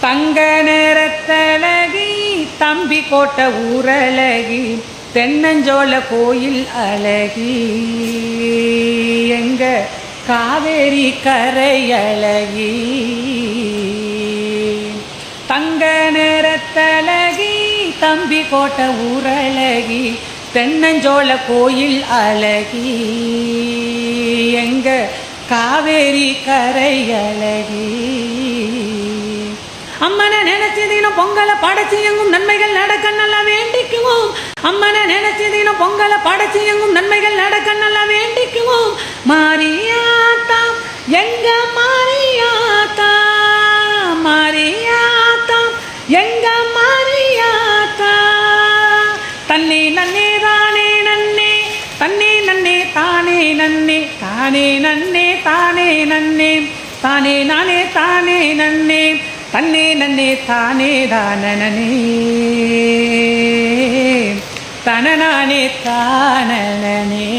தங்க நேரத்தழகி தம்பி கோட்டை ஊரழகி தென்னஞ்சோல கோயில் அழகி. எங்க காவேரி கரையழகி. தங்க நேரத்தழகி தம்பி கோட்டை ஊரழகி தென்னஞ்சோல கோயில் அழகி. எங்க காவேரி கரையழகி. அம்மனை நினைச்சு தினம் பொங்கலை படைச்சி எங்கும் நன்மைகள் நடக்க நல்லா வேண்டிக்குவோம். அம்மனை நினைச்சு தினம் பொங்கலை படைச்சி எங்கும் நன்மைகள் நடக்க நல்லா வேண்டிக்குவோம். மாரியாத்தா எங்க மாரியாத்தா மாரியாத்தா எங்க மாரியாத்தா தன்னே நன்னே தானே நன்னே தன்னே நன்னே தானே நன்னே தானே நன்னே தானே நன்னே தானே நானே தானே நன்னே. தன்னே நன்னே தானே தானனே தனநானே தானனே